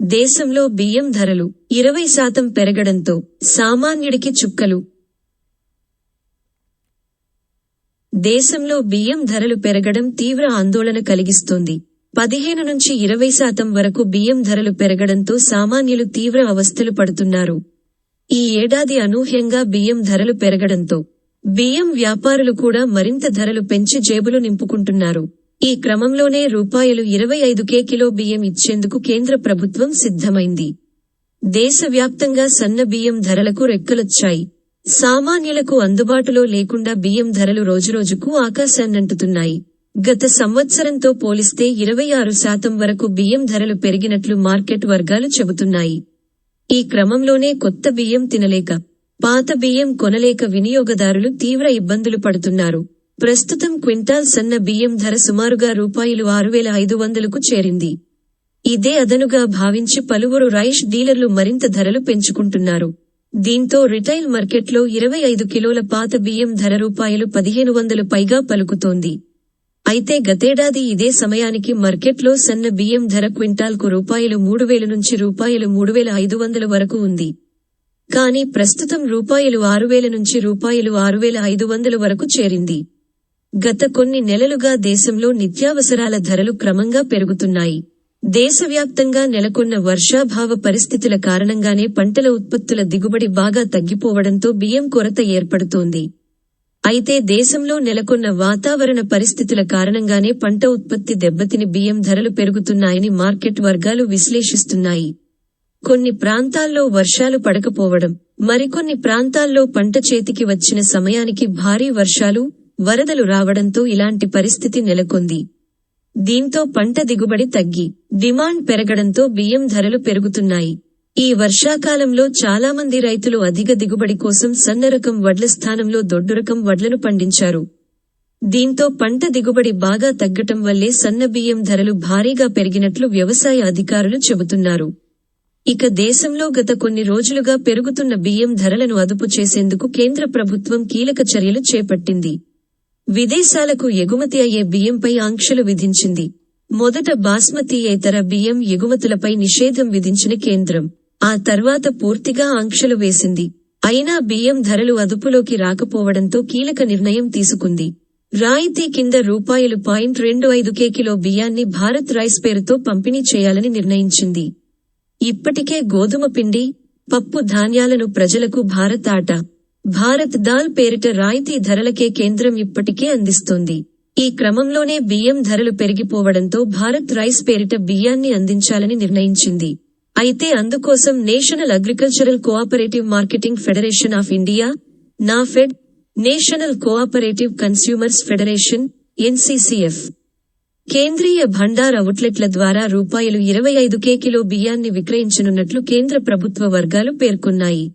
దేశంలో బియ్యం ధరలు ఇరవై శాతం పెరగడంతో సామాన్యుడికి చుక్కలు. దేశంలో బియ్యం ధరలు పెరగడం తీవ్ర ఆందోళన కలిగిస్తోంది. పదిహేను నుంచి ఇరవై శాతం వరకు బియ్యం ధరలు పెరగడంతో సామాన్యులు తీవ్ర అవస్థలు పడుతున్నారు. ఈ ఏడాది అనూహ్యంగా బియ్యం ధరలు పెరగడంతో బియ్యం వ్యాపారులు కూడా మరింత ధరలు పెంచి జేబులు నింపుకుంటున్నారు. ఈ క్రమంలోనే రూపాయలు ఇరవై ఐదుకే కిలో బియ్యం ఇచ్చేందుకు కేంద్ర ప్రభుత్వం సిద్ధమైంది. దేశవ్యాప్తంగా సన్న బియ్యం ధరలకు రెక్కలొచ్చాయి. సామాన్యులకు అందుబాటులో లేకుండా బియ్యం ధరలు రోజురోజుకు ఆకాశాన్నంటుతున్నాయి. గత సంవత్సరంతో పోలిస్తే ఇరవై ఆరు శాతం వరకు బియ్యం ధరలు పెరిగినట్లు మార్కెట్ వర్గాలు చెబుతున్నాయి. ఈ క్రమంలోనే కొత్త బియ్యం తినలేక పాత బియ్యం కొనలేక వినియోగదారులు తీవ్ర ఇబ్బందులు పడుతున్నారు. ప్రస్తుతం క్వింటాల్ సన్న బియ్యం ధర సుమారుగా రూపాయలు ఆరు వేల ఐదు వందలకు చేరింది. ఇదే అదనుగా భావించి పలువురు రైస్ డీలర్లు మరింత ధరలు పెంచుకుంటున్నారు. దీంతో రిటైల్ మార్కెట్లో ఇరవై ఐదు కిలోల పాత బియ్యం ధర రూపాయలు పదిహేను వందలు పైగా పలుకుతోంది. అయితే గతేడాది ఇదే సమయానికి మార్కెట్లో సన్న బియ్యం ధర క్వింటాల్కు రూపాయలు మూడు వేల నుంచి రూపాయలు మూడు వేల ఐదు వందల వరకు ఉంది. కానీ ప్రస్తుతం రూపాయలు ఆరు వేల నుంచి రూపాయలు ఆరు వేల ఐదు వందల వరకు చేరింది. గత కొన్ని నెలలుగా దేశంలో నిత్యావసరాల ధరలు క్రమంగా పెరుగుతున్నాయి. దేశవ్యాప్తంగా నెలకొన్న వర్షాభావ పరిస్థితుల కారణంగానే పంటల ఉత్పత్తుల దిగుబడి బాగా తగ్గిపోవడంతో బియ్యం కొరత ఏర్పడుతోంది. అయితే దేశంలో నెలకొన్న వాతావరణ పరిస్థితుల కారణంగానే పంట ఉత్పత్తి దెబ్బతిని బియ్యం ధరలు పెరుగుతున్నాయని మార్కెట్ వర్గాలు విశ్లేషిస్తున్నాయి. కొన్ని ప్రాంతాల్లో వర్షాలు పడకపోవడం మరికొన్ని ప్రాంతాల్లో పంట చేతికి వచ్చిన సమయానికి భారీ వర్షాలు వరదలు రావడంతో ఇలాంటి పరిస్థితి నెలకొంది. దీంతో పంట దిగుబడి తగ్గి డిమాండ్ పెరగడంతో బియ్యం ధరలు పెరుగుతున్నాయి. ఈ వర్షాకాలంలో చాలామంది రైతులు అధిక దిగుబడి కోసం సన్నరకం వడ్ల స్థానంలో దొడ్డురకం వడ్లను పండించారు. దీంతో పంట దిగుబడి బాగా తగ్గటం వల్లే సన్న బియ్యం ధరలు భారీగా పెరిగినట్లు వ్యవసాయ అధికారులు చెబుతున్నారు. ఇక దేశంలో గత కొన్ని రోజులుగా పెరుగుతున్న బియ్యం ధరలను అదుపు చేసేందుకు కేంద్ర ప్రభుత్వం కీలక చర్యలు చేపట్టింది. విదేశాలకు ఎగుమతి అయ్యే బియ్యంపై ఆంక్షలు విధించింది. మొదట బాస్మతీయేతర బియ్యం ఎగుమతులపై నిషేధం విధించిన కేంద్రం. ఆ తర్వాత పూర్తిగా ఆంక్షలు వేసింది. అయినా బియ్యం ధరలు అదుపులోకి రాకపోవడంతో కీలక నిర్ణయం తీసుకుంది. రాయితీ కింద రూపాయలు పాయింట్ రెండు ఐదు కేకిలో బియ్యాన్ని భారత్ రైస్ పేరుతో పంపిణీ చేయాలని నిర్ణయించింది. ఇప్పటికే గోధుమ పిండి పప్పు ధాన్యాలను ప్రజలకు భారత్ ఆట భారత్ దాల్ పేరిట రాయితీ ధరలకే కేంద్రం ఇప్పటికే అందిస్తోంది. ఈ క్రమంలోనే బియ్యం ధరలు పెరిగిపోవడంతో భారత్ రైస్ పేరిట బియ్యాన్ని అందించాలని నిర్ణయించింది. అయితే అందుకోసం national agricultural cooperative marketing federation of India NAFED national cooperative consumers federation NCCF. Kendriya Bhandar అవుట్లెట్ల ద్వారా రూపాయలు ఇరవై ఐదు కే కిలో బియ్యాన్ని విక్రయించనున్నట్లు కేంద్ర ప్రభుత్వ వర్గాలు పేర్కొన్నాయి.